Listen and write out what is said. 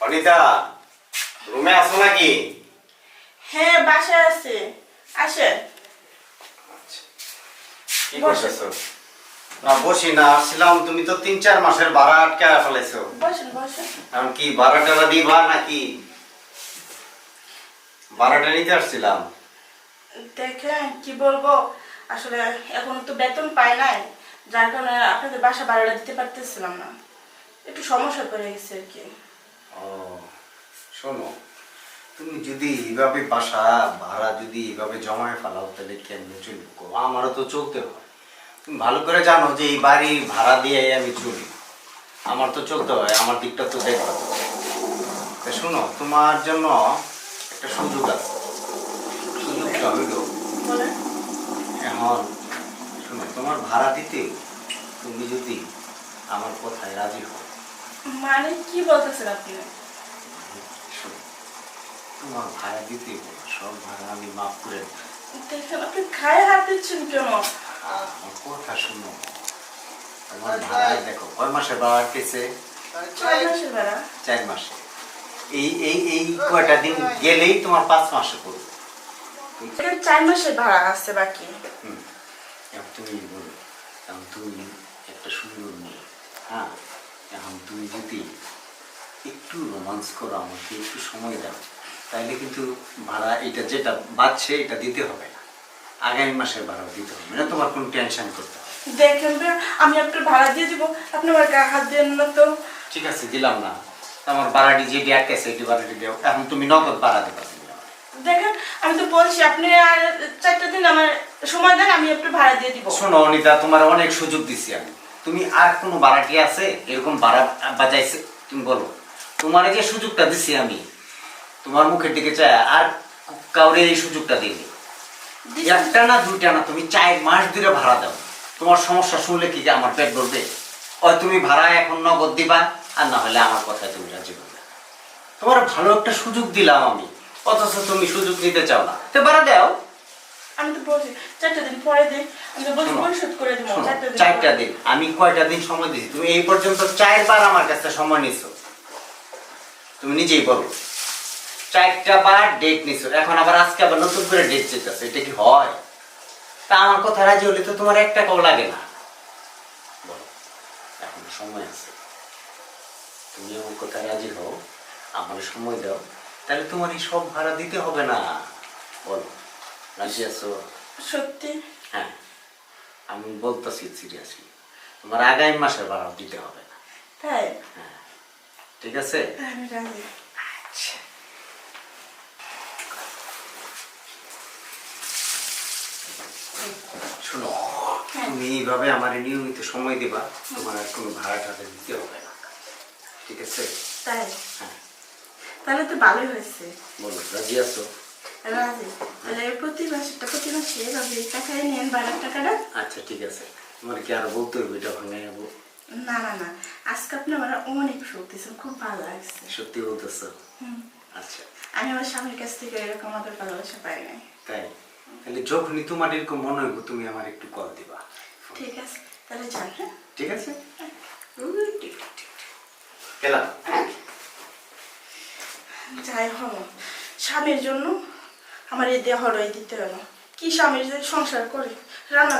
অনিতা রুমে আছো নাকি? হ্যাঁ বাসায় আছে। আসেন কি বসো। না বসি না আসছিলাম তুমি তো তিন চার মাসের ভাড়া আটকে বসেন এখন কি ভাড়া টাড়া দিবা নাকি? ভাড়াটা নিতে আসছিলাম। দেখেন কি বলব? আসলে এখন তো বেতন পাই নাই যার কারণে আপনাদের বাসা ভাড়াটা দিতে পারতেছিলাম না। একটু সমস্যা পড়ে গেছে আর কি। ও শোনো তুমি যদি এইভাবে বাসা ভাড়া যদি এইভাবে জমায় ফেলাও তাহলে কেমনে চলবে গো? আমারও তো চলতে হয় তুমি ভালো করে জানো যে এই বাড়ি ভাড়া দিয়ে আমি চলি আমার তো চলতে হয় আমার দিকটা তো দেখবা তো। শোনো তোমার জন্য একটা সুযোগ আছে সুযোগটা হইল এখন শোনো তোমার ভাড়া দিতে তুমি যদি আমার কথায় রাজি হও মানে কি বলতেছেন আপনি? তোমার ভাড়া দিতে সব ভাড়া আমি মাফ করে দেখেন আপনি খায় হাত দিচ্ছেন কেন? আমার কথা শুনো আমার ভাড়া দেখো কয় মাসের ভাড়া ভাড়া। চার মাসে। এই এই এই কয়টা দিন গেলেই তোমার পাঁচ মাসে পড়বে। চার মাসের ভাড়া আছে বাকি। তুমি বলো তুমি একটা সুন্দর মেয়ে। হ্যাঁ? এখন তুমি যদি একটু রোমান্স করো আমাকে একটু সময় দাও তাইলে কিন্তু ভাড়া এটা যেটা বাড়ছে এটা দিতে হবে না। আগামী মাসের ভাড়া দিতে হবে না তোমার কোনো টেনশন করতে হবে দেখেন আমি আপনার ভাড়া দিয়ে দিব আপনি আমার গা হাত দেন না তো। ঠিক আছে দিলাম না। আমার ভাড়াটি যেটি আটকেছে এটি ভাড়াটি দেও। এখন তুমি নগদ ভাড়া দেবা। দেখেন আমি তো বলছি আপনি আর চারটা দিন আমার সময় দেন আমি একটু ভাড়া দিয়ে দিব। শোনো অনিতা তোমার অনেক সুযোগ দিছি আমি। তুমি আর কোনো ভাড়াটি আছে? এরকম ভাড়া বাজাইছে তুমি বলো। তোমার যে সুযোগটা দিছি আমি তোমার মুখের দিকে চাই আর কাউরে এই সুযোগটা দিছেন? একটা না দুইটা না তুমি চার মাস ধরে ভাড়া দাও। তোমার সমস্যা শুনলে কি যে আমার পেট ভরবে? ওই তুমি ভাড়া এখন নগদ দিবা আর না হলে আমার কথায় তুমি রাজি করবে তোমার ভালো একটা সুযোগ দিলাম আমি অথচ তুমি সুযোগ নিতে চাও না। তো ভাড়া দাও। আমি তো বলছি চারটা দিন পরে দিন আমি তো বলছি পরিশোধ করে দিব চারটা দিন চারটা দিন আমি কয়টা দিন সময় দিয়েছি? তুমি এই পর্যন্ত চারবার আমার কাছে সময় নিছো। তুমি নিজেই বলো। চারটা বার ডেট নিছো এখন আবার আজকে আবার নতুন করে ডেট এটা কি হয়? তা আমার কথা রাজি হলে তো তোমার এক টাকাও লাগে না। বলো এখন সময় আছে। তুমি আমার কথা রাজি হও আমার সময় দাও তাহলে তোমার এই সব ভাড়া দিতে হবে না। বলো। রাজি আছো? সত্যি? হ্যাঁ। আমি বলতেছি সিরিয়াসলি তোমার আগামী ভাড়া দিতে হবে না। তাই? ঠিক আছে? আমি রাজি। আচ্ছা। শোনো হ্যাঁ। তুমি এইভাবে আমার নিয়মিত সময় দিবা তোমার আর কোনো ভাড়া টাড়া দিতে হবে না। ঠিক আছে? তাই? হ্যাঁ। তাহলে তো ভালোই হয়েছে। বলো রাজি আছো? রাজি তাহলে প্রতি মাসেরটা প্রতি মাসে এভাবে টাকায় নেন টাকাটা। আচ্ছা ঠিক আছে। তোমার কি আর বলতে হবে? এটা ভাঙে যাব না না না। আজকে আপনি আমার অনেক খুব ভালো লাগছে। সত্যি বলতেছো। আচ্ছা। আমি আমার স্বামীর কাছ থেকে এরকম ভালোবাসা পাই নাই। তাই? তাহলে যখনই তোমার এরকম মনে হইব তুমি আমার একটু কল দিবা। ঠিক আছে। তাহলে যান হ্যাঁ? ঠিক আছে। গেলাম। যাই হলো স্বামীর জন্য আমার এই দেহ রয়ে দিতে হলো। কি স্বামীর যে সংসার করে? রান্না